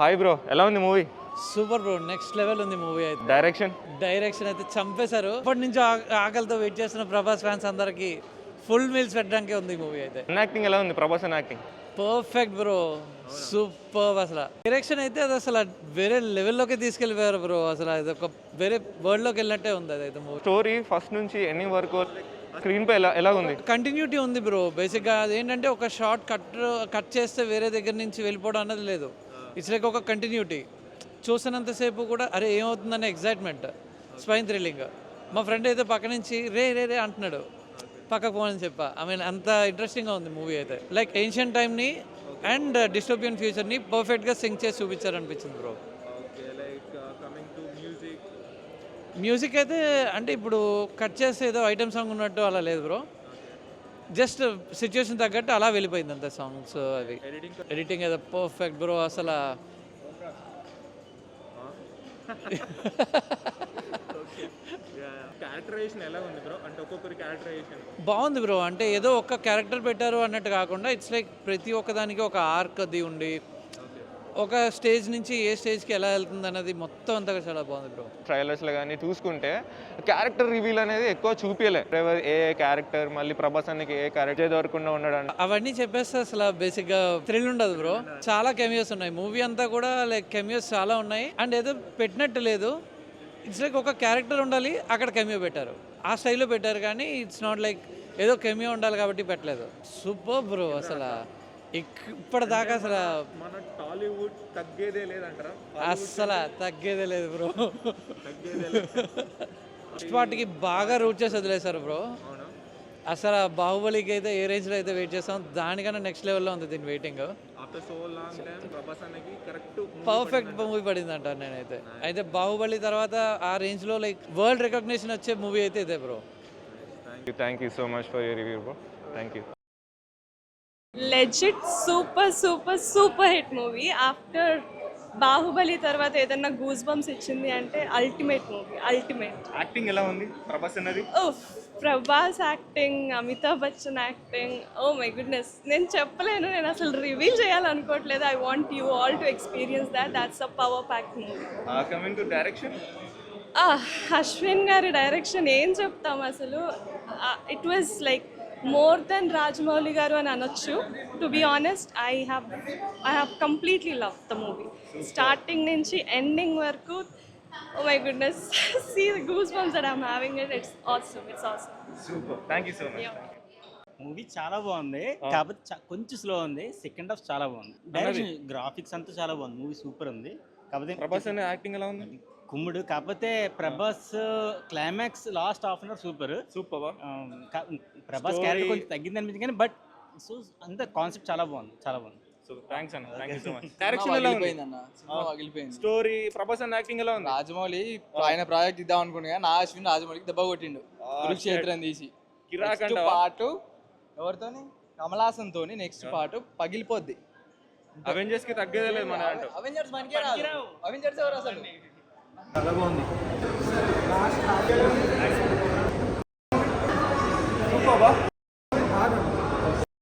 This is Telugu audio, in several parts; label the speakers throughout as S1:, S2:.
S1: హాయ్ బ్రో ఎలా ఉంది movie
S2: super bro next level ఉంది మూవీ అయితే.
S1: డైరెక్షన్
S2: డైరెక్షన్ అయితే చంపేశారు. ఇప్పటి నుంచి ఆకలితో వెయిట్ చేస్తున్న ప్రభాస్ ఫ్యాన్స్ అందరికి ఫుల్ మీల్స్ పెట్టడానికి ఉంది మూవీ అయితే.
S1: యాక్టింగ్ ఎలా ఉంది? Prabhas acting
S2: perfect bro super అసలు. డైరెక్షన్ అయితే అది అసలు వేరే లెవెల్లోకి తీసుకెళ్ళిపోయారు బ్రో అసలు అది ఒక వేరే వరల్డ్లోకి వెళ్ళినట్టే ఉంది అదైతే మూవీ
S1: స్టోరీ ఫస్ట్ నుంచి ఎండింగ్ వరకు స్క్రీన్ పై ఎలా ఎలా ఉంది?
S2: కంటిన్యూటీ ఉంది బ్రో బేసిక్గా అదేంటంటే ఒక షార్ట్ కట్ కట్ చేస్తే వేరే దగ్గర నుంచి వెళ్ళిపోవడం అన్నది లేదు. ఇట్స్ లైక్ ఒక కంటిన్యూటీ చూసినంతసేపు కూడా అరే ఏమవుతుందనే ఎగ్జైట్మెంట్ స్పైన్ థ్రిల్లింగ్ మా ఫ్రెండ్ అయితే పక్క నుంచి రే రే రే అంటున్నాడు. పక్కకు పోనని చెప్పా. ఐ మీన్ అంత ఇంట్రెస్టింగ్గా ఉంది మూవీ అయితే. లైక్ ఏన్షియన్ టైంని అండ్ డిస్టోపియన్ ఫ్యూచర్ని పర్ఫెక్ట్గా సింక్ చేసి చూపించారు అనిపించింది బ్రో మ్యూజిక్ అయితే అంటే ఇప్పుడు కట్ చేస్తే ఏదో ఐటమ్ సాంగ్ ఉన్నట్టు అలా లేదు బ్రో జస్ట్ సిచ్యువేషన్ తగ్గట్టు అలా వెళ్ళిపోయింది అంత సాంగ్స్ అవి ఎడిటింగ్ ఏదో పర్ఫెక్ట్ బ్రో అసలు. బాగుంది బ్రో. అంటే ఏదో ఒక్క క్యారెక్టర్ పెట్టారు అన్నట్టు కాకుండా ఇట్స్ లైక్ ప్రతి ఒక్కదానికి ఒక ఆర్క్ అది ఉండి ఒక స్టేజ్ నుంచి ఏ స్టేజ్కి ఎలా వెళ్తుంది అన్నది మొత్తం అంతా చాలా బాగుంది బ్రో.
S1: ట్రైలర్స్లో కానీ చూసుకుంటే క్యారెక్టర్ రివీల్ అనేది ఎక్కువ చూపించలే ఏ క్యారెక్టర్ మళ్ళీ ప్రభాస్ అన్నకి ఏ క్యారెక్టర్ దొరకకుండా ఉన్నాడు
S2: అవన్నీ చెప్పేస్తే అసలు బేసిక్గా థ్రిల్ ఉండదు బ్రో. చాలా కెమియోస్ ఉన్నాయి. మూవీ అంతా కూడా లైక్ కెమియోస్ చాలా ఉన్నాయి. అండ్ ఏదో పెట్టినట్టు లేదు. ఇట్స్ లైక్ ఒక క్యారెక్టర్ ఉండాలి అక్కడ కెమియో పెట్టారు. ఆ స్టైల్లో పెట్టారు కానీ ఇట్స్ నాట్ లైక్ ఏదో కెమియో ఉండాలి కాబట్టి పెట్టలేదు. సూపర్ బ్రో అసలు. ఇప్పటిదాకా అసలు
S1: మన టాలీవుడ్ తగ్గేదే లేదంటారా?
S2: అస్సలు తగ్గేదే? లేదు బ్రో. ఫస్ట్ పార్ట్కి బాగా రూట్ చేసి వదిలేశారు బ్రో.
S1: అవునా?
S2: అసలు ఆ బాహుబలికి అయితే ఏ రేంజ్లో అయితే వెయిట్ చేస్తాం దానికన్నా నెక్స్ట్ లెవెల్లో ఉంది దీని waiting.
S1: After so long time Prabhas అన్నకి కరెక్ట్
S2: పర్ఫెక్ట్ మూవీ పడింది అంటాను నేనైతే అయితే బాహుబలి తర్వాత ఆ రేంజ్లో లైక్ వరల్డ్ రికగ్నిషన్ వచ్చే మూవీ అయితే ఇదే bro.
S1: Thank you thank you so much for your review bro thank you
S3: legit super super super hit movie after Baahubali తర్వాత ఏదన్నా గూస్ బంప్స్ ఇచ్చింది అంటే అల్టిమేట్ మూవీ అల్టిమేట్
S1: యాక్టింగ్ ఎలా ఉంది? ప్రభాస్ అన్నది?
S3: ఓ Prabhas acting Amitabh Bachchan acting oh my goodness నేను చెప్పలేను నేను అసలు reveal చేయాలనుకోవట్లేదు. I want you all to experience that that's a power pack movie
S1: coming to direction?
S3: Ashwin గారి డైరెక్షన్ ఏం చెప్తాం అసలు? It was like more than Rajamouli గారు అని అనొచ్చు. To be honest I have I have completely love the movie starting నుంచి ఎండింగ్ వరకు ఓ my goodness see goosebumps that I'm having it it's awesome it's awesome
S1: super thank you so much
S4: movie చాలా బాగుంది. కాకపోతే చ- కొంచెం స్లో ఉంది. సెకండ్ హాఫ్ చాలా బాగుంది. డైరెక్షన్ గ్రాఫిక్స్ అంతా చాలా బాగుంది. మూవీ సూపర్ ఉంది. కాకపోతే
S1: ప్రభాస్ యాక్టింగ్ ఎలా ఉంది?
S4: కుమ్ముడు. కాకపోతే Prabhas climax last half an hour super.
S1: Super.
S4: Prabhas character కొంచెం తగ్గింది అనిపించింది కానీ బట్ సో అంత కాన్సెప్ట్ చాలా బాగుంది చాలా బాగుంది.
S1: సో థ్యాంక్స్ అన్న thank you so much. Direction ఎలా ఉంది?
S5: అన్న. సినిమా పగిలిపోయింది
S1: స్టోరీ ప్రభాస్ అన్న యాక్టింగ్ ఎలా ఉంది?
S5: రాజమౌళి ఆయన ప్రాజెక్ట్ ఇద్దాం అనుకున్నా నా అశ్విన్ రాజమౌళికి దెబ్బ కొట్టిండు. కురుక్షేత్రం తీసి? పాటు ఎవరితోని? కమలాసన్ తోని నెక్స్ట్ పాటు పగిలిపోద్ది.
S1: అవెంజర్స్కి తగ్గేదే లేదు మన అంటూ
S5: అవెంజర్స్ మనకే రాదు. అవెంజర్స్ ఎవరు అసలు?
S6: చాలా బాగుంది.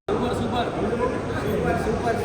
S6: Super super super. సూపర్